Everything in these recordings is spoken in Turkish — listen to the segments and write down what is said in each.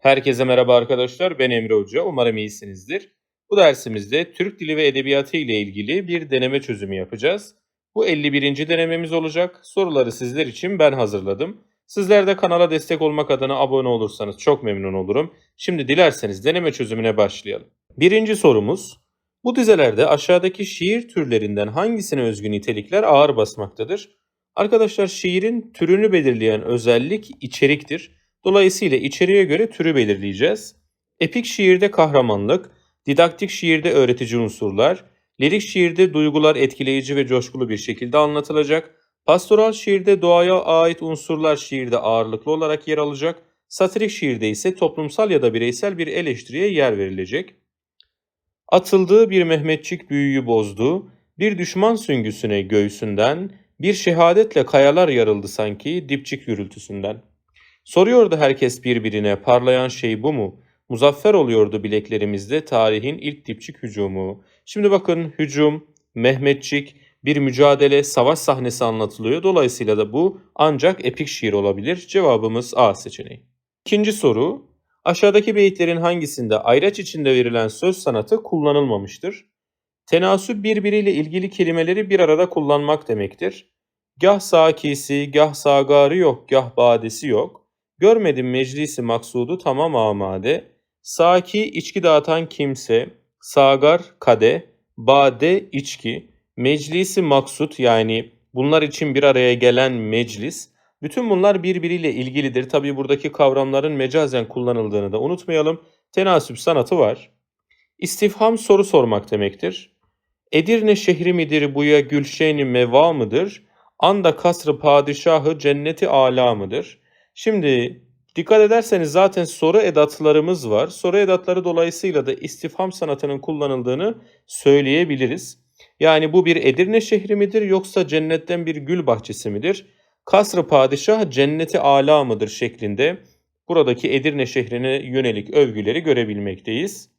Herkese merhaba arkadaşlar. Ben Emre Hoca. Umarım iyisinizdir. Bu dersimizde Türk Dili ve Edebiyatı ile ilgili bir deneme çözümü yapacağız. Bu 51. denememiz olacak. Soruları sizler için ben hazırladım. Sizler de kanala destek olmak adına abone olursanız çok memnun olurum. Şimdi dilerseniz deneme çözümüne başlayalım. Birinci sorumuz. Bu dizelerde aşağıdaki şiir türlerinden hangisine özgü nitelikler ağır basmaktadır? Arkadaşlar şiirin türünü belirleyen özellik içeriktir. Dolayısıyla içeriğe göre türü belirleyeceğiz. Epik şiirde kahramanlık, didaktik şiirde öğretici unsurlar, lirik şiirde duygular etkileyici ve coşkulu bir şekilde anlatılacak, pastoral şiirde doğaya ait unsurlar şiirde ağırlıklı olarak yer alacak, satirik şiirde ise toplumsal ya da bireysel bir eleştiriye yer verilecek. Atıldığı bir Mehmetçik büyüyü bozdu, bir düşman süngüsüne göğsünden, bir şehadetle kayalar yarıldı sanki dipçik gürültüsünden. Soruyordu herkes birbirine parlayan şey bu mu? Muzaffer oluyordu bileklerimizde tarihin ilk dipçik hücumu. Şimdi bakın hücum, Mehmetçik, bir mücadele, savaş sahnesi anlatılıyor. Dolayısıyla da bu ancak epik şiir olabilir. Cevabımız A seçeneği. İkinci soru. Aşağıdaki beyitlerin hangisinde ayraç içinde verilen söz sanatı kullanılmamıştır? Tenasüp birbiriyle ilgili kelimeleri bir arada kullanmak demektir. Gah sakisi, gah sagarı yok, gah badesi yok. Görmedim meclisi maksudu tamam amade. Saki içki dağıtan kimse, sagar kade, bade içki, meclisi maksut yani bunlar için bir araya gelen meclis. Bütün bunlar birbiriyle ilgilidir. Tabi buradaki kavramların mecazen kullanıldığını da unutmayalım. Tenasüp sanatı var. İstifham soru sormak demektir. Edirne şehri midir buya gülşeni meva mıdır? Anda kasrı padişahı cenneti ala mıdır? Şimdi dikkat ederseniz zaten soru edatlarımız var. Soru edatları dolayısıyla da istifham sanatının kullanıldığını söyleyebiliriz. Yani bu bir Edirne şehri midir yoksa cennetten bir gül bahçesi midir? Kasrı padişah cenneti ala mıdır şeklinde buradaki Edirne şehrine yönelik övgüleri görebilmekteyiz.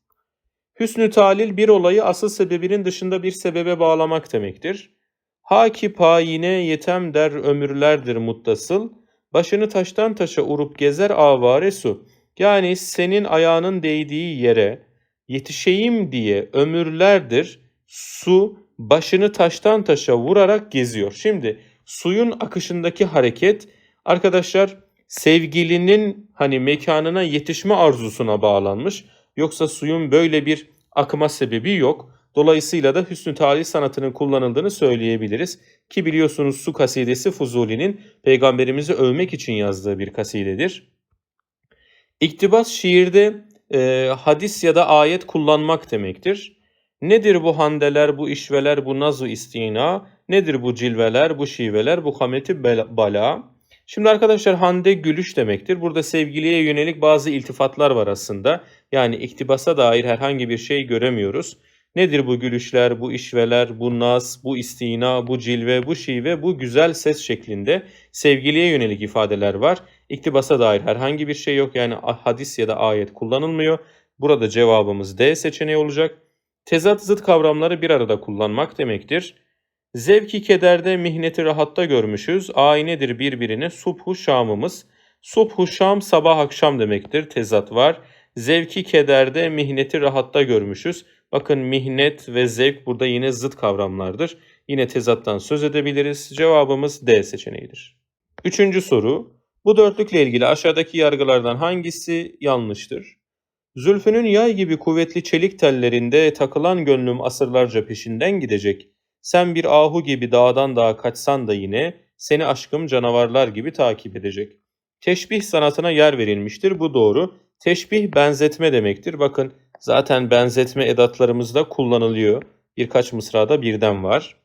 Hüsnü talil bir olayı asıl sebebinin dışında bir sebebe bağlamak demektir. Haki payine yetem der ömürlerdir muttasıl. Başını taştan taşa urup gezer avare su. Yani senin ayağının değdiği yere yetişeyim diye ömürlerdir su başını taştan taşa vurarak geziyor. Şimdi suyun akışındaki hareket arkadaşlar sevgilinin hani mekanına yetişme arzusuna bağlanmış. Yoksa suyun böyle bir akıma sebebi yok. Dolayısıyla da hüsnü talih sanatının kullanıldığını söyleyebiliriz. Ki biliyorsunuz su kasidesi Fuzuli'nin peygamberimizi övmek için yazdığı bir kasidedir. İktibas şiirde e, hadis ya da ayet kullanmak demektir. Nedir bu handeler, bu işveler, bu nazu istina? Nedir bu cilveler, bu şiveler, bu hameti bala? Şimdi arkadaşlar hande gülüş demektir. Burada sevgiliye yönelik bazı iltifatlar var aslında. Yani iktibasa dair herhangi bir şey göremiyoruz. Nedir bu gülüşler, bu işveler, bu naz, bu istina, bu cilve, bu şive, bu güzel ses şeklinde sevgiliye yönelik ifadeler var. İktibasa dair herhangi bir şey yok. Yani hadis ya da ayet kullanılmıyor. Burada cevabımız D seçeneği olacak. Tezat zıt kavramları bir arada kullanmak demektir. Zevki kederde mihneti rahatta görmüşüz. Aynedir birbirine subhu şamımız. Subhu şam sabah akşam demektir. Tezat var. Zevki kederde mihneti rahatta görmüşüz. Bakın mihnet ve zevk burada yine zıt kavramlardır. Yine tezattan söz edebiliriz. Cevabımız D seçeneğidir. Üçüncü soru. Bu dörtlükle ilgili aşağıdaki yargılardan hangisi yanlıştır? Zülfünün yay gibi kuvvetli çelik tellerinde takılan gönlüm asırlarca peşinden gidecek. Sen bir ahu gibi dağdan dağa kaçsan da yine seni aşkım canavarlar gibi takip edecek. Teşbih sanatına yer verilmiştir. Bu doğru. Teşbih benzetme demektir. Bakın zaten benzetme edatlarımızda kullanılıyor. Birkaç mısrada birden var.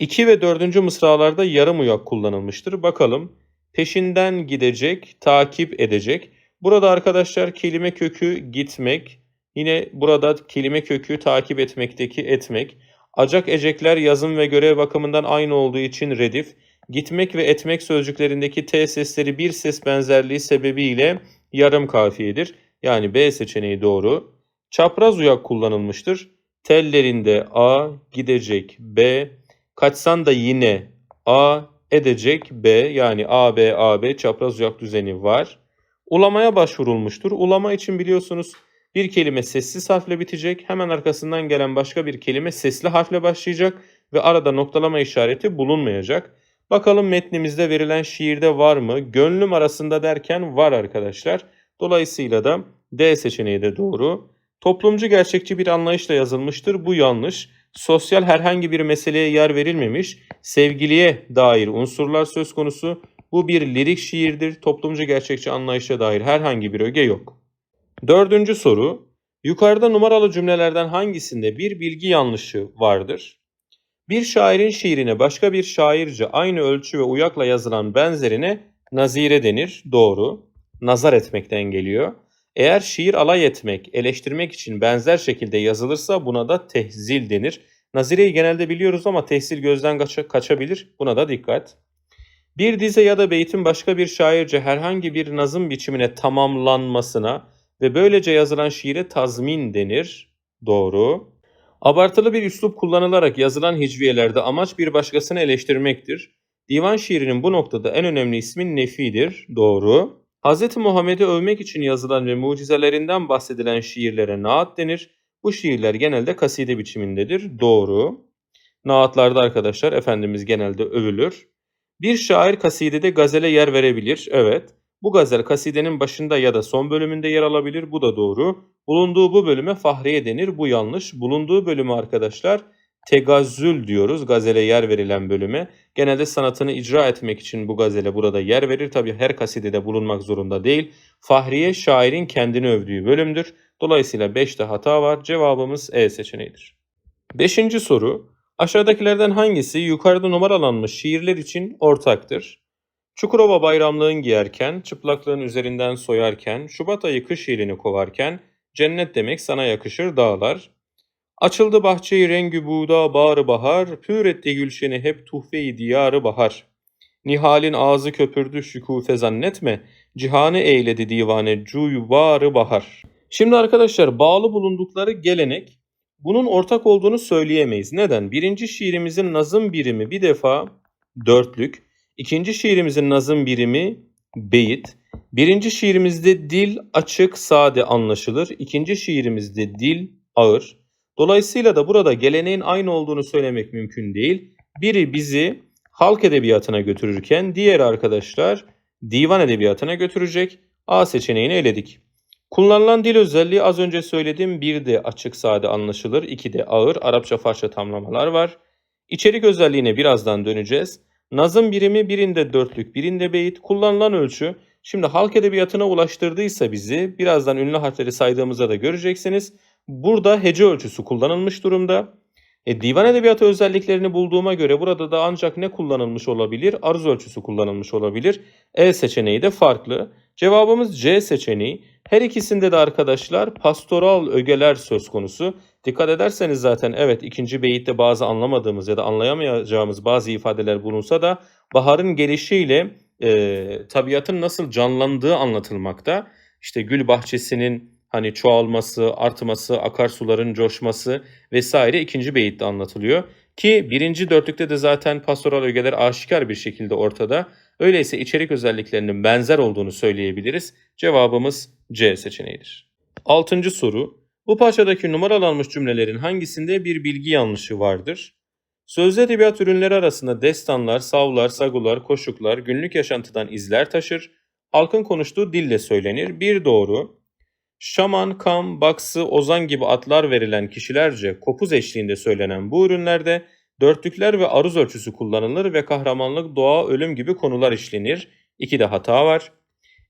2 ve 4. mısralarda yarım uyak kullanılmıştır. Bakalım peşinden gidecek, takip edecek. Burada arkadaşlar kelime kökü gitmek, yine burada kelime kökü takip etmekteki etmek. Acak ecekler yazım ve görev bakımından aynı olduğu için redif, gitmek ve etmek sözcüklerindeki T sesleri bir ses benzerliği sebebiyle yarım kafiyedir. Yani B seçeneği doğru. Çapraz uyak kullanılmıştır. Tellerinde A, gidecek B, kaçsan da yine A, edecek B yani A, B, A, B çapraz uyak düzeni var. Ulamaya başvurulmuştur. Ulama için biliyorsunuz bir kelime sessiz harfle bitecek. Hemen arkasından gelen başka bir kelime sesli harfle başlayacak ve arada noktalama işareti bulunmayacak. Bakalım metnimizde verilen şiirde var mı? Gönlüm arasında derken var arkadaşlar. Dolayısıyla da D seçeneği de doğru. Toplumcu gerçekçi bir anlayışla yazılmıştır. Bu yanlış. Sosyal herhangi bir meseleye yer verilmemiş. Sevgiliye dair unsurlar söz konusu. Bu bir lirik şiirdir. Toplumcu gerçekçi anlayışa dair herhangi bir öge yok. Dördüncü soru. Yukarıda numaralı cümlelerden hangisinde bir bilgi yanlışı vardır? Bir şairin şiirine başka bir şairce aynı ölçü ve uyakla yazılan benzerine nazire denir. Doğru. Nazar etmekten geliyor. Eğer şiir alay etmek, eleştirmek için benzer şekilde yazılırsa buna da tehzil denir. Nazireyi genelde biliyoruz ama tehzil gözden kaça- kaçabilir. Buna da dikkat. Bir dize ya da beytin başka bir şairce herhangi bir nazım biçimine tamamlanmasına ve böylece yazılan şiire tazmin denir. Doğru. Abartılı bir üslup kullanılarak yazılan hicviyelerde amaç bir başkasını eleştirmektir. Divan şiirinin bu noktada en önemli ismin nefidir. Doğru. Hz. Muhammed'i övmek için yazılan ve mucizelerinden bahsedilen şiirlere naat denir. Bu şiirler genelde kaside biçimindedir. Doğru. Naatlarda arkadaşlar Efendimiz genelde övülür. Bir şair kasidede gazele yer verebilir. Evet. Bu gazel kasidenin başında ya da son bölümünde yer alabilir. Bu da doğru. Bulunduğu bu bölüme fahriye denir. Bu yanlış. Bulunduğu bölümü arkadaşlar tegazzül diyoruz. Gazele yer verilen bölüme. Genelde sanatını icra etmek için bu gazele burada yer verir. Tabi her kasidede bulunmak zorunda değil. Fahriye şairin kendini övdüğü bölümdür. Dolayısıyla 5'te hata var. Cevabımız E seçeneğidir. Beşinci soru. Aşağıdakilerden hangisi yukarıda numaralanmış şiirler için ortaktır? Çukurova bayramlığın giyerken, çıplaklığın üzerinden soyarken, Şubat ayı kış yelini kovarken, cennet demek sana yakışır dağlar. Açıldı bahçeyi rengü buğda bağrı bahar, pür etti gülşeni hep tuhfe-i diyarı bahar. Nihal'in ağzı köpürdü şükufe zannetme, cihanı eyledi divane cuyu bağrı bahar. Şimdi arkadaşlar bağlı bulundukları gelenek bunun ortak olduğunu söyleyemeyiz. Neden? Birinci şiirimizin nazım birimi bir defa dörtlük, ikinci şiirimizin nazım birimi beyit, birinci şiirimizde dil açık, sade anlaşılır, ikinci şiirimizde dil ağır. Dolayısıyla da burada geleneğin aynı olduğunu söylemek mümkün değil. Biri bizi halk edebiyatına götürürken diğeri arkadaşlar divan edebiyatına götürecek. A seçeneğini eledik. Kullanılan dil özelliği az önce söylediğim bir de açık sade anlaşılır, iki de ağır Arapça Farsça tamlamalar var. İçerik özelliğine birazdan döneceğiz. Nazım birimi birinde dörtlük, birinde beyit. Kullanılan ölçü şimdi halk edebiyatına ulaştırdıysa bizi birazdan ünlü harfleri saydığımızda da göreceksiniz. Burada hece ölçüsü kullanılmış durumda. E, divan edebiyatı özelliklerini bulduğuma göre burada da ancak ne kullanılmış olabilir? Aruz ölçüsü kullanılmış olabilir. E seçeneği de farklı. Cevabımız C seçeneği. Her ikisinde de arkadaşlar pastoral ögeler söz konusu. Dikkat ederseniz zaten evet ikinci beyitte bazı anlamadığımız ya da anlayamayacağımız bazı ifadeler bulunsa da baharın gelişiyle e, tabiatın nasıl canlandığı anlatılmakta. İşte gül bahçesinin hani çoğalması, artması, akarsuların coşması vesaire ikinci beyitte anlatılıyor. Ki birinci dörtlükte de zaten pastoral ögeler aşikar bir şekilde ortada. Öyleyse içerik özelliklerinin benzer olduğunu söyleyebiliriz. Cevabımız C seçeneğidir. Altıncı soru. Bu parçadaki numaralanmış cümlelerin hangisinde bir bilgi yanlışı vardır? Sözlü edebiyat ürünleri arasında destanlar, savlar, sagular, koşuklar günlük yaşantıdan izler taşır. Halkın konuştuğu dille söylenir. Bir doğru. Şaman, Kam, Baksı, Ozan gibi atlar verilen kişilerce kopuz eşliğinde söylenen bu ürünlerde dörtlükler ve aruz ölçüsü kullanılır ve kahramanlık, doğa, ölüm gibi konular işlenir. İki de hata var.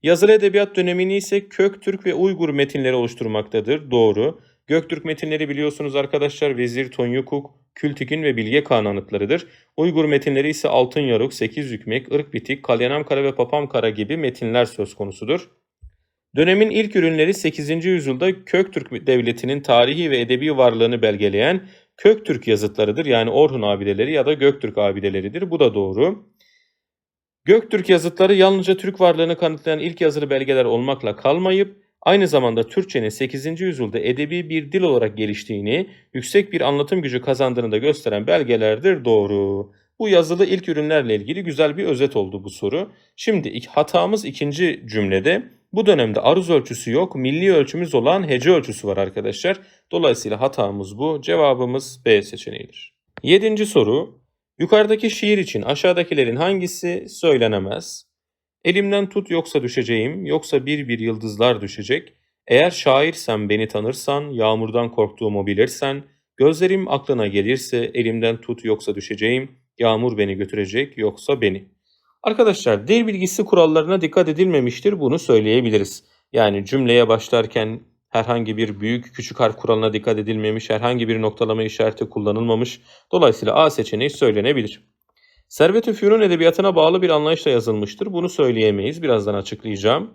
Yazılı edebiyat dönemini ise Köktürk ve Uygur metinleri oluşturmaktadır. Doğru. Göktürk metinleri biliyorsunuz arkadaşlar Vezir Tonyukuk, Kültik'in ve Bilge Kağan anıtlarıdır. Uygur metinleri ise Altın Yaruk, Sekiz Hükmek, Irk Bitik, Kalyanamkara ve Papamkara gibi metinler söz konusudur. Dönemin ilk ürünleri 8. yüzyılda Köktürk devletinin tarihi ve edebi varlığını belgeleyen Köktürk yazıtlarıdır. Yani Orhun abideleri ya da Göktürk abideleridir. Bu da doğru. Göktürk yazıtları yalnızca Türk varlığını kanıtlayan ilk yazılı belgeler olmakla kalmayıp aynı zamanda Türkçenin 8. yüzyılda edebi bir dil olarak geliştiğini, yüksek bir anlatım gücü kazandığını da gösteren belgelerdir. Doğru. Bu yazılı ilk ürünlerle ilgili güzel bir özet oldu bu soru. Şimdi hatamız ikinci cümlede Bu dönemde aruz ölçüsü yok, milli ölçümüz olan hece ölçüsü var arkadaşlar. Dolayısıyla hatamız bu. Cevabımız B seçeneğidir. Yedinci soru. Yukarıdaki şiir için aşağıdakilerin hangisi söylenemez? Elimden tut yoksa düşeceğim, yoksa bir bir yıldızlar düşecek. Eğer şairsem beni tanırsan, yağmurdan korktuğumu bilirsen, gözlerim aklına gelirse elimden tut yoksa düşeceğim, yağmur beni götürecek yoksa beni. Arkadaşlar dil bilgisi kurallarına dikkat edilmemiştir bunu söyleyebiliriz. Yani cümleye başlarken herhangi bir büyük küçük harf kuralına dikkat edilmemiş, herhangi bir noktalama işareti kullanılmamış. Dolayısıyla A seçeneği söylenebilir. Servet Üfür'ün edebiyatına bağlı bir anlayışla yazılmıştır. Bunu söyleyemeyiz. Birazdan açıklayacağım.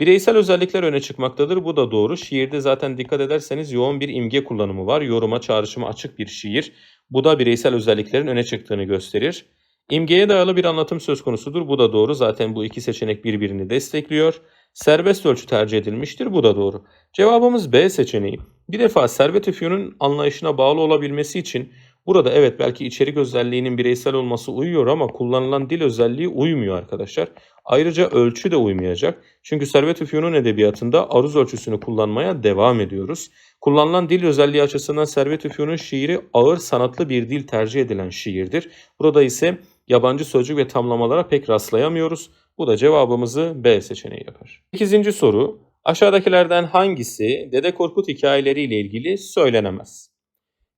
Bireysel özellikler öne çıkmaktadır. Bu da doğru. Şiirde zaten dikkat ederseniz yoğun bir imge kullanımı var. Yoruma, çağrışıma açık bir şiir. Bu da bireysel özelliklerin öne çıktığını gösterir. İmgeye dayalı bir anlatım söz konusudur. Bu da doğru. Zaten bu iki seçenek birbirini destekliyor. Serbest ölçü tercih edilmiştir. Bu da doğru. Cevabımız B seçeneği. Bir defa Servet Üfür'ün anlayışına bağlı olabilmesi için burada evet belki içerik özelliğinin bireysel olması uyuyor ama kullanılan dil özelliği uymuyor arkadaşlar. Ayrıca ölçü de uymayacak. Çünkü Servet Üfür'ün edebiyatında aruz ölçüsünü kullanmaya devam ediyoruz. Kullanılan dil özelliği açısından Servet Üfür'ün şiiri ağır sanatlı bir dil tercih edilen şiirdir. Burada ise yabancı sözcük ve tamlamalara pek rastlayamıyoruz. Bu da cevabımızı B seçeneği yapar. 8. soru. Aşağıdakilerden hangisi Dede Korkut hikayeleriyle ilgili söylenemez?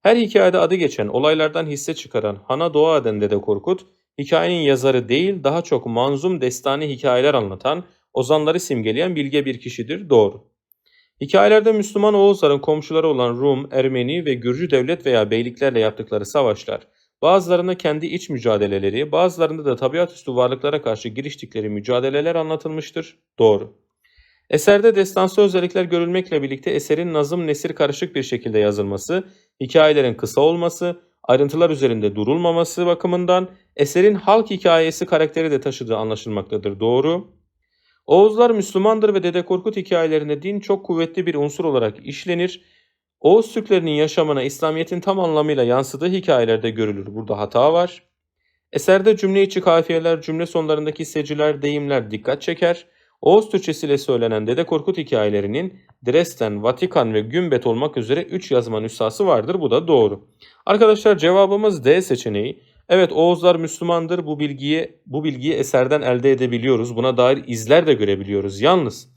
Her hikayede adı geçen olaylardan hisse çıkaran Hana Doğa eden Dede Korkut, hikayenin yazarı değil daha çok manzum destani hikayeler anlatan, ozanları simgeleyen bilge bir kişidir. Doğru. Hikayelerde Müslüman Oğuzların komşuları olan Rum, Ermeni ve Gürcü devlet veya beyliklerle yaptıkları savaşlar, bazılarında kendi iç mücadeleleri, bazılarında da tabiatüstü varlıklara karşı giriştikleri mücadeleler anlatılmıştır. Doğru. Eserde destansı özellikler görülmekle birlikte eserin nazım nesir karışık bir şekilde yazılması, hikayelerin kısa olması, ayrıntılar üzerinde durulmaması bakımından eserin halk hikayesi karakteri de taşıdığı anlaşılmaktadır. Doğru. Oğuzlar Müslümandır ve Dede Korkut hikayelerinde din çok kuvvetli bir unsur olarak işlenir. Oğuz Türklerinin yaşamına İslamiyet'in tam anlamıyla yansıdığı hikayelerde görülür. Burada hata var. Eserde cümle içi kafiyeler, cümle sonlarındaki seciler, deyimler dikkat çeker. Oğuz Türkçesiyle söylenen Dede Korkut hikayelerinin Dresden, Vatikan ve Gümbet olmak üzere 3 yazma nüshası vardır. Bu da doğru. Arkadaşlar cevabımız D seçeneği. Evet Oğuzlar Müslümandır. Bu bilgiyi bu bilgiyi eserden elde edebiliyoruz. Buna dair izler de görebiliyoruz. Yalnız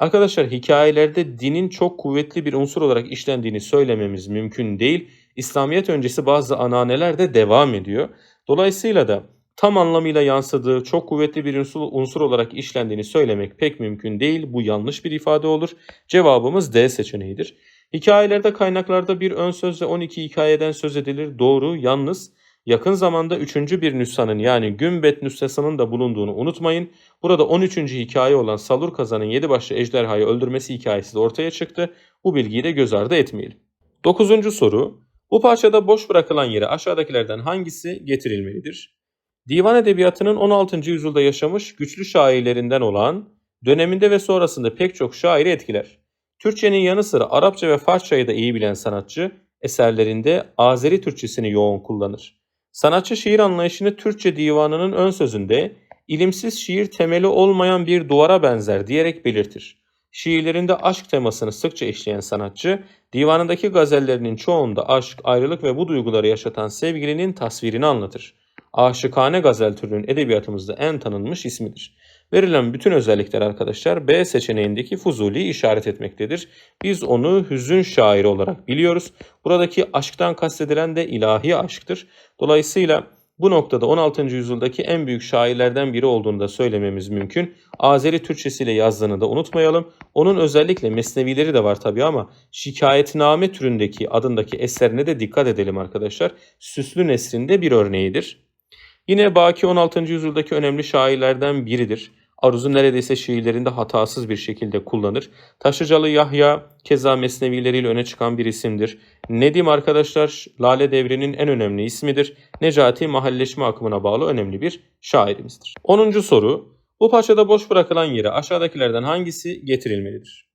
arkadaşlar hikayelerde dinin çok kuvvetli bir unsur olarak işlendiğini söylememiz mümkün değil. İslamiyet öncesi bazı ananeler de devam ediyor. Dolayısıyla da tam anlamıyla yansıdığı, çok kuvvetli bir unsur, unsur olarak işlendiğini söylemek pek mümkün değil. Bu yanlış bir ifade olur. Cevabımız D seçeneğidir. Hikayelerde kaynaklarda bir ön söz ve 12 hikayeden söz edilir. Doğru, yalnız yakın zamanda 3. bir nüshanın yani Gümbet nüshasının da bulunduğunu unutmayın. Burada 13. hikaye olan Salur Kazan'ın 7 başlı ejderhayı öldürmesi hikayesi de ortaya çıktı. Bu bilgiyi de göz ardı etmeyelim. 9. soru. Bu parçada boş bırakılan yere aşağıdakilerden hangisi getirilmelidir? Divan edebiyatının 16. yüzyılda yaşamış güçlü şairlerinden olan, döneminde ve sonrasında pek çok şairi etkiler. Türkçenin yanı sıra Arapça ve Farsçayı da iyi bilen sanatçı, eserlerinde Azeri Türkçesini yoğun kullanır. Sanatçı şiir anlayışını Türkçe divanının ön sözünde ilimsiz şiir temeli olmayan bir duvara benzer diyerek belirtir. Şiirlerinde aşk temasını sıkça işleyen sanatçı, divanındaki gazellerinin çoğunda aşk, ayrılık ve bu duyguları yaşatan sevgilinin tasvirini anlatır. Aşıkane gazel türünün edebiyatımızda en tanınmış ismidir. Verilen bütün özellikler arkadaşlar B seçeneğindeki Fuzuli işaret etmektedir. Biz onu hüzün şairi olarak biliyoruz. Buradaki aşktan kastedilen de ilahi aşktır. Dolayısıyla bu noktada 16. yüzyıldaki en büyük şairlerden biri olduğunu da söylememiz mümkün. Azeri Türkçesiyle yazdığını da unutmayalım. Onun özellikle mesnevileri de var tabii ama şikayetname türündeki adındaki eserine de dikkat edelim arkadaşlar. Süslü Nesr'in bir örneğidir. Yine Baki 16. yüzyıldaki önemli şairlerden biridir. Aruz'u neredeyse şiirlerinde hatasız bir şekilde kullanır. Taşıcalı Yahya keza mesnevileriyle öne çıkan bir isimdir. Nedim arkadaşlar Lale Devri'nin en önemli ismidir. Necati mahalleşme akımına bağlı önemli bir şairimizdir. 10. soru. Bu parçada boş bırakılan yere aşağıdakilerden hangisi getirilmelidir?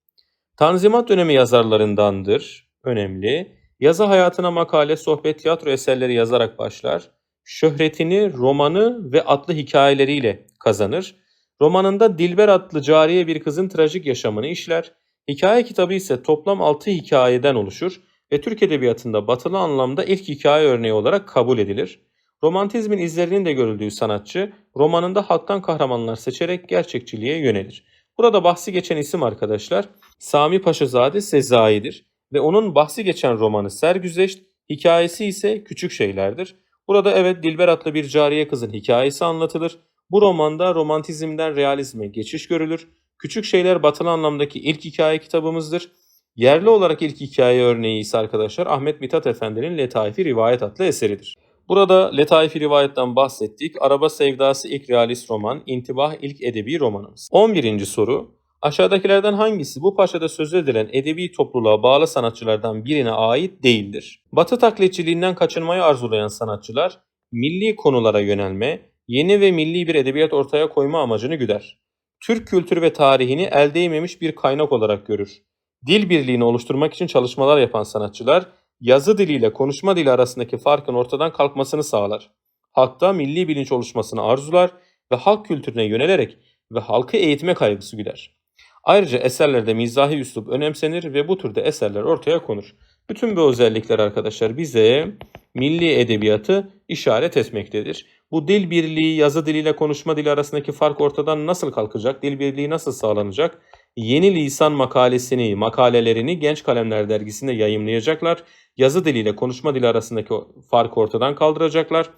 Tanzimat dönemi yazarlarındandır. Önemli. Yazı hayatına makale, sohbet, tiyatro eserleri yazarak başlar şöhretini romanı ve atlı hikayeleriyle kazanır. Romanında Dilber adlı cariye bir kızın trajik yaşamını işler. Hikaye kitabı ise toplam 6 hikayeden oluşur ve Türk Edebiyatı'nda batılı anlamda ilk hikaye örneği olarak kabul edilir. Romantizmin izlerinin de görüldüğü sanatçı, romanında halktan kahramanlar seçerek gerçekçiliğe yönelir. Burada bahsi geçen isim arkadaşlar Sami Paşazade Sezai'dir ve onun bahsi geçen romanı Sergüzeşt, hikayesi ise Küçük Şeylerdir. Burada evet Dilber adlı bir cariye kızın hikayesi anlatılır. Bu romanda romantizmden realizme geçiş görülür. Küçük Şeyler batılı anlamdaki ilk hikaye kitabımızdır. Yerli olarak ilk hikaye örneği ise arkadaşlar Ahmet Mithat Efendi'nin Letaifi Rivayet adlı eseridir. Burada Letaifi Rivayet'ten bahsettik. Araba Sevdası ilk realist roman, İntibah ilk edebi romanımız. 11. soru. Aşağıdakilerden hangisi bu parçada söz edilen edebi topluluğa bağlı sanatçılardan birine ait değildir? Batı taklitçiliğinden kaçınmayı arzulayan sanatçılar, milli konulara yönelme, yeni ve milli bir edebiyat ortaya koyma amacını güder. Türk kültürü ve tarihini el değmemiş bir kaynak olarak görür. Dil birliğini oluşturmak için çalışmalar yapan sanatçılar, yazı diliyle konuşma dili arasındaki farkın ortadan kalkmasını sağlar. Halkta milli bilinç oluşmasını arzular ve halk kültürüne yönelerek ve halkı eğitme kaygısı güder. Ayrıca eserlerde mizahi üslup önemsenir ve bu türde eserler ortaya konur. Bütün bu özellikler arkadaşlar bize milli edebiyatı işaret etmektedir. Bu dil birliği, yazı diliyle konuşma dili arasındaki fark ortadan nasıl kalkacak? Dil birliği nasıl sağlanacak? Yeni Lisan makalesini, makalelerini Genç Kalemler dergisinde yayımlayacaklar. Yazı diliyle konuşma dili arasındaki farkı ortadan kaldıracaklar.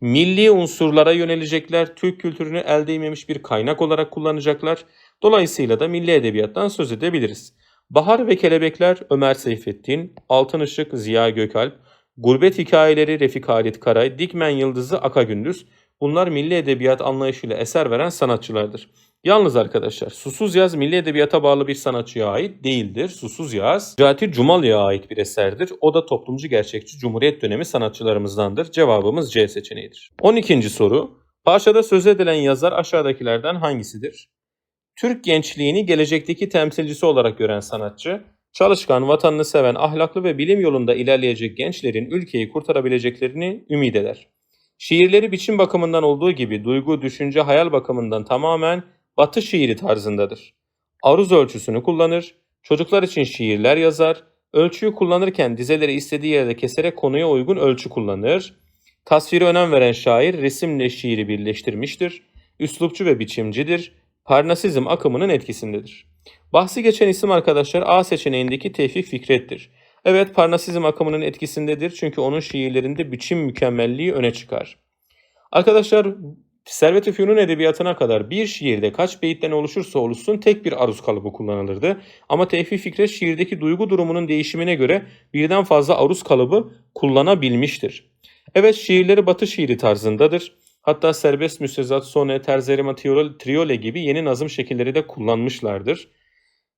Milli unsurlara yönelecekler. Türk kültürünü el değmemiş bir kaynak olarak kullanacaklar. Dolayısıyla da milli edebiyattan söz edebiliriz. Bahar ve Kelebekler Ömer Seyfettin, Altın Işık Ziya Gökalp, Gurbet Hikayeleri Refik Halit Karay, Dikmen Yıldızı Aka Gündüz. Bunlar milli edebiyat anlayışıyla eser veren sanatçılardır. Yalnız arkadaşlar Susuz Yaz milli edebiyata bağlı bir sanatçıya ait değildir. Susuz Yaz Cati Cumalı'ya ait bir eserdir. O da toplumcu gerçekçi Cumhuriyet dönemi sanatçılarımızdandır. Cevabımız C seçeneğidir. 12. soru. Parçada söz edilen yazar aşağıdakilerden hangisidir? Türk gençliğini gelecekteki temsilcisi olarak gören sanatçı, çalışkan, vatanını seven, ahlaklı ve bilim yolunda ilerleyecek gençlerin ülkeyi kurtarabileceklerini ümit eder. Şiirleri biçim bakımından olduğu gibi duygu, düşünce, hayal bakımından tamamen Batı şiiri tarzındadır. Aruz ölçüsünü kullanır, çocuklar için şiirler yazar, ölçüyü kullanırken dizeleri istediği yerde keserek konuya uygun ölçü kullanır. Tasviri önem veren şair resimle şiiri birleştirmiştir. Üslupçu ve biçimcidir. Parnasizm akımının etkisindedir. Bahsi geçen isim arkadaşlar A seçeneğindeki Tevfik Fikret'tir. Evet Parnasizm akımının etkisindedir çünkü onun şiirlerinde biçim mükemmelliği öne çıkar. Arkadaşlar Servet-i Fünun edebiyatına kadar bir şiirde kaç beyitten oluşursa oluşsun tek bir aruz kalıbı kullanılırdı. Ama Tevfik Fikret şiirdeki duygu durumunun değişimine göre birden fazla aruz kalıbı kullanabilmiştir. Evet şiirleri batı şiiri tarzındadır. Hatta serbest müstezat, sone, terzerima, triole gibi yeni nazım şekilleri de kullanmışlardır.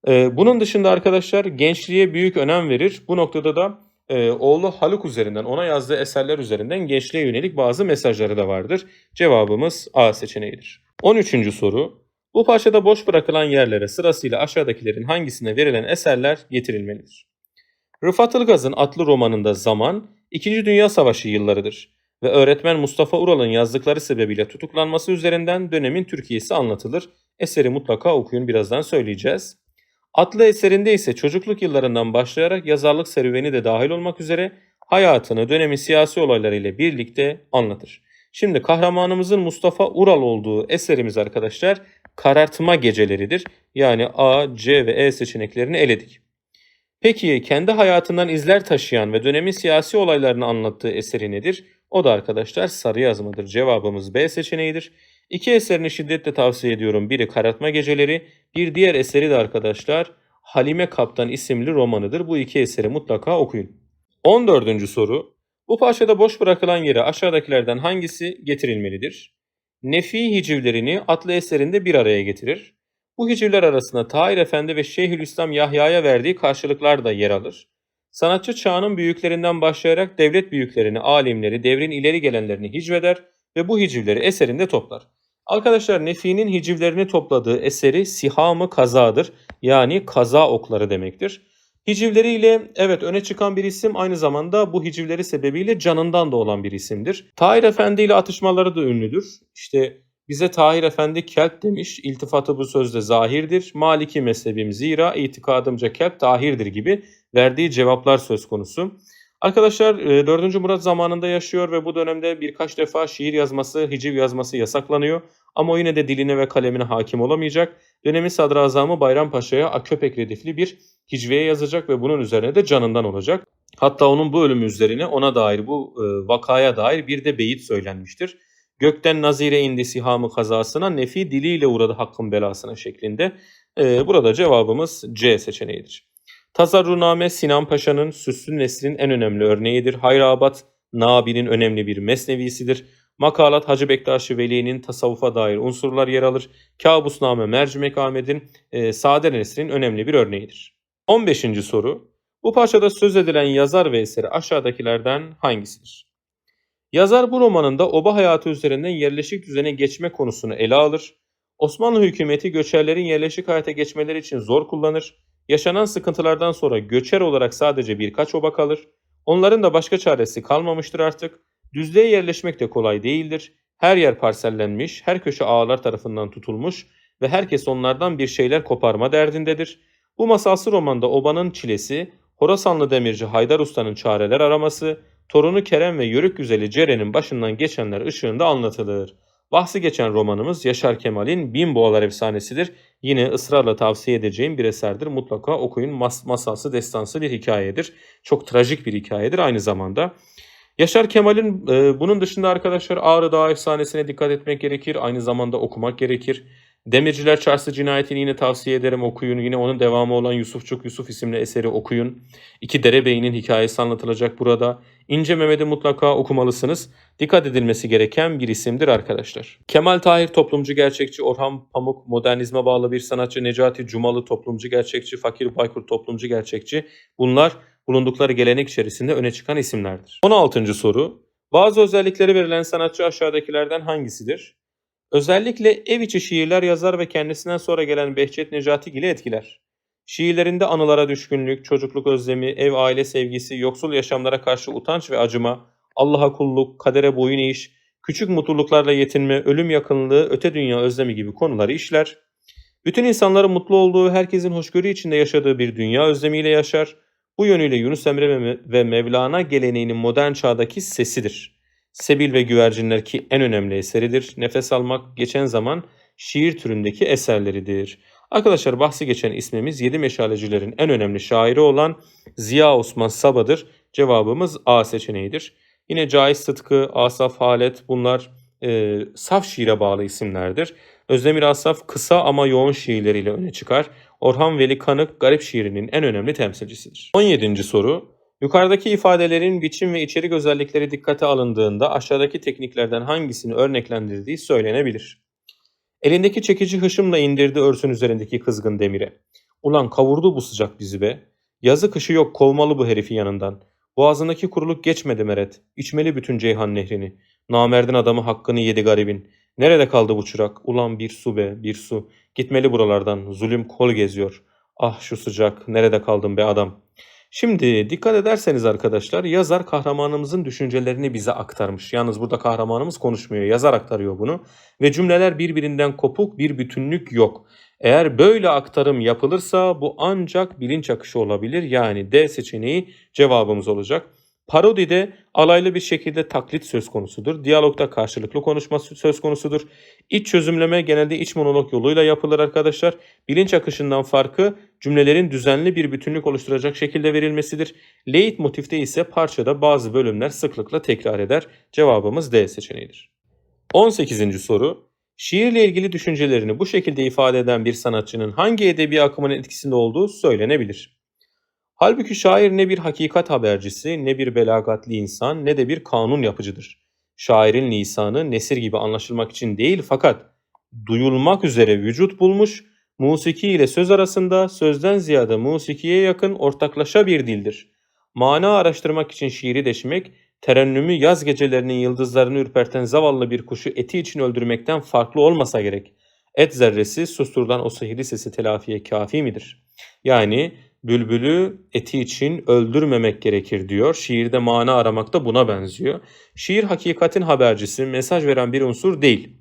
Ee, bunun dışında arkadaşlar gençliğe büyük önem verir. Bu noktada da e, oğlu Haluk üzerinden ona yazdığı eserler üzerinden gençliğe yönelik bazı mesajları da vardır. Cevabımız A seçeneğidir. 13. soru. Bu parçada boş bırakılan yerlere sırasıyla aşağıdakilerin hangisine verilen eserler getirilmelidir? Rıfat Ilgaz'ın adlı romanında zaman, İkinci Dünya Savaşı yıllarıdır ve öğretmen Mustafa Ural'ın yazdıkları sebebiyle tutuklanması üzerinden dönemin Türkiye'si anlatılır. Eseri mutlaka okuyun birazdan söyleyeceğiz. Atlı eserinde ise çocukluk yıllarından başlayarak yazarlık serüveni de dahil olmak üzere hayatını dönemin siyasi olaylarıyla birlikte anlatır. Şimdi kahramanımızın Mustafa Ural olduğu eserimiz arkadaşlar Karartma Geceleridir. Yani A, C ve E seçeneklerini eledik. Peki kendi hayatından izler taşıyan ve dönemin siyasi olaylarını anlattığı eseri nedir? O da arkadaşlar sarı yazmadır. Cevabımız B seçeneğidir. İki eserini şiddetle tavsiye ediyorum. Biri Karartma Geceleri, bir diğer eseri de arkadaşlar Halime Kaptan isimli romanıdır. Bu iki eseri mutlaka okuyun. 14. soru. Bu parçada boş bırakılan yere aşağıdakilerden hangisi getirilmelidir? Nefi hicivlerini adlı eserinde bir araya getirir. Bu hicivler arasında Tahir Efendi ve Şeyhülislam Yahya'ya verdiği karşılıklar da yer alır. Sanatçı çağının büyüklerinden başlayarak devlet büyüklerini, alimleri, devrin ileri gelenlerini hicveder ve bu hicivleri eserinde toplar. Arkadaşlar Nefi'nin hicivlerini topladığı eseri Sihamı Kazadır. Yani kaza okları demektir. Hicivleriyle evet öne çıkan bir isim aynı zamanda bu hicivleri sebebiyle canından da olan bir isimdir. Tahir Efendi ile atışmaları da ünlüdür. İşte Bize Tahir Efendi kelp demiş. İltifatı bu sözde zahirdir. Maliki mezhebim zira itikadımca kelp tahirdir gibi verdiği cevaplar söz konusu. Arkadaşlar e, 4. Murat zamanında yaşıyor ve bu dönemde birkaç defa şiir yazması, hiciv yazması yasaklanıyor. Ama yine de diline ve kalemine hakim olamayacak. Dönemin sadrazamı Bayrampaşa'ya Aköpek redifli bir hicviye yazacak ve bunun üzerine de canından olacak. Hatta onun bu ölümü üzerine ona dair bu e, vakaya dair bir de beyit söylenmiştir. Gökten nazire indi sihamı kazasına nefi diliyle uğradı hakkın belasına şeklinde. E, burada cevabımız C seçeneğidir. Tazarruname Sinan Paşa'nın Süslü Nesrin en önemli örneğidir. Hayrabat Nabi'nin önemli bir mesnevisidir. Makalat Hacı Bektaş Veli'nin tasavvufa dair unsurlar yer alır. Kabusname Mercimek Ahmet'in e, Sade Nesrin önemli bir örneğidir. 15. soru. Bu parçada söz edilen yazar ve eseri aşağıdakilerden hangisidir? Yazar bu romanında oba hayatı üzerinden yerleşik düzene geçme konusunu ele alır. Osmanlı hükümeti göçerlerin yerleşik hayata geçmeleri için zor kullanır. Yaşanan sıkıntılardan sonra göçer olarak sadece birkaç oba kalır. Onların da başka çaresi kalmamıştır artık. Düzlüğe yerleşmek de kolay değildir. Her yer parsellenmiş, her köşe ağalar tarafından tutulmuş ve herkes onlardan bir şeyler koparma derdindedir. Bu masalsı romanda obanın çilesi, Horasanlı demirci Haydar Usta'nın çareler araması, torunu Kerem ve yörük güzeli Ceren'in başından geçenler ışığında anlatılır. Bahsi geçen romanımız Yaşar Kemal'in Bin Boğalar Efsanesidir. Yine ısrarla tavsiye edeceğim bir eserdir. Mutlaka okuyun. Mas masalsı, destansı bir hikayedir. Çok trajik bir hikayedir aynı zamanda. Yaşar Kemal'in e, bunun dışında arkadaşlar Ağrı Dağı efsanesine dikkat etmek gerekir. Aynı zamanda okumak gerekir. Demirciler Çarşı Cinayeti'ni yine tavsiye ederim okuyun. Yine onun devamı olan Yusufçuk Yusuf isimli eseri okuyun. İki Derebey'in hikayesi anlatılacak burada. İnce Mehmet'i mutlaka okumalısınız. Dikkat edilmesi gereken bir isimdir arkadaşlar. Kemal Tahir toplumcu gerçekçi, Orhan Pamuk modernizme bağlı bir sanatçı, Necati Cumalı toplumcu gerçekçi, Fakir Baykur toplumcu gerçekçi. Bunlar bulundukları gelenek içerisinde öne çıkan isimlerdir. 16. soru. Bazı özellikleri verilen sanatçı aşağıdakilerden hangisidir? Özellikle ev içi şiirler yazar ve kendisinden sonra gelen Behçet Necati ile etkiler. Şiirlerinde anılara düşkünlük, çocukluk özlemi, ev aile sevgisi, yoksul yaşamlara karşı utanç ve acıma, Allah'a kulluk, kadere boyun eğiş, küçük mutluluklarla yetinme, ölüm yakınlığı, öte dünya özlemi gibi konuları işler. Bütün insanların mutlu olduğu, herkesin hoşgörü içinde yaşadığı bir dünya özlemiyle yaşar. Bu yönüyle Yunus Emre ve Mevlana geleneğinin modern çağdaki sesidir. Sebil ve Güvercinler ki en önemli eseridir. Nefes almak geçen zaman şiir türündeki eserleridir. Arkadaşlar bahsi geçen ismimiz Yedi Meşalecilerin en önemli şairi olan Ziya Osman Saba'dır. Cevabımız A seçeneğidir. Yine Caiz Sıtkı, Asaf Halet bunlar e, saf şiire bağlı isimlerdir. Özdemir Asaf kısa ama yoğun şiirleriyle öne çıkar. Orhan Veli Kanık garip şiirinin en önemli temsilcisidir. 17. soru. Yukarıdaki ifadelerin biçim ve içerik özellikleri dikkate alındığında aşağıdaki tekniklerden hangisini örneklendirdiği söylenebilir. Elindeki çekici hışımla indirdi örsün üzerindeki kızgın demire. Ulan kavurdu bu sıcak bizi be. Yazı kışı yok kovmalı bu herifi yanından. Boğazındaki kuruluk geçmedi meret. İçmeli bütün Ceyhan nehrini. Namerdin adamı hakkını yedi garibin. Nerede kaldı bu çırak? Ulan bir su be bir su. Gitmeli buralardan. Zulüm kol geziyor. Ah şu sıcak. Nerede kaldın be adam? Şimdi dikkat ederseniz arkadaşlar yazar kahramanımızın düşüncelerini bize aktarmış. Yalnız burada kahramanımız konuşmuyor. Yazar aktarıyor bunu. Ve cümleler birbirinden kopuk bir bütünlük yok. Eğer böyle aktarım yapılırsa bu ancak bilinç akışı olabilir. Yani D seçeneği cevabımız olacak. Parodide alaylı bir şekilde taklit söz konusudur. Diyalogda karşılıklı konuşma söz konusudur. İç çözümleme genelde iç monolog yoluyla yapılır arkadaşlar. Bilinç akışından farkı cümlelerin düzenli bir bütünlük oluşturacak şekilde verilmesidir. Leit motifte ise parçada bazı bölümler sıklıkla tekrar eder. Cevabımız D seçeneğidir. 18. soru. Şiirle ilgili düşüncelerini bu şekilde ifade eden bir sanatçının hangi edebi akımın etkisinde olduğu söylenebilir. Halbuki şair ne bir hakikat habercisi, ne bir belagatli insan, ne de bir kanun yapıcıdır. Şairin lisanı nesir gibi anlaşılmak için değil fakat duyulmak üzere vücut bulmuş, musiki ile söz arasında sözden ziyade musikiye yakın ortaklaşa bir dildir. Mana araştırmak için şiiri deşmek, terennümü yaz gecelerinin yıldızlarını ürperten zavallı bir kuşu eti için öldürmekten farklı olmasa gerek. Et zerresi susturulan o sihirli sesi telafiye kafi midir? Yani bülbülü eti için öldürmemek gerekir diyor. Şiirde mana aramak da buna benziyor. Şiir hakikatin habercisi, mesaj veren bir unsur değil.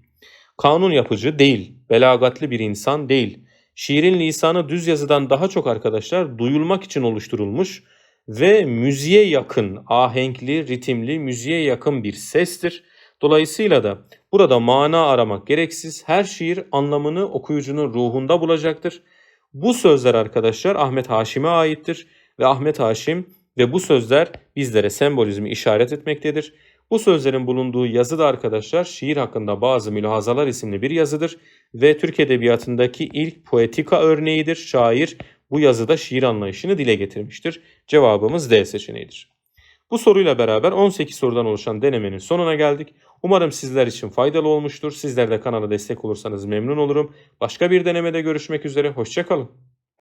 Kanun yapıcı değil, belagatli bir insan değil. Şiirin lisanı düz yazıdan daha çok arkadaşlar duyulmak için oluşturulmuş ve müziğe yakın, ahenkli, ritimli, müziğe yakın bir sestir. Dolayısıyla da burada mana aramak gereksiz. Her şiir anlamını okuyucunun ruhunda bulacaktır. Bu sözler arkadaşlar Ahmet Haşim'e aittir ve Ahmet Haşim ve bu sözler bizlere sembolizmi işaret etmektedir. Bu sözlerin bulunduğu yazı da arkadaşlar şiir hakkında bazı mülahazalar isimli bir yazıdır ve Türk Edebiyatı'ndaki ilk poetika örneğidir. Şair bu yazıda şiir anlayışını dile getirmiştir. Cevabımız D seçeneğidir. Bu soruyla beraber 18 sorudan oluşan denemenin sonuna geldik. Umarım sizler için faydalı olmuştur. Sizler de kanala destek olursanız memnun olurum. Başka bir denemede görüşmek üzere. Hoşçakalın.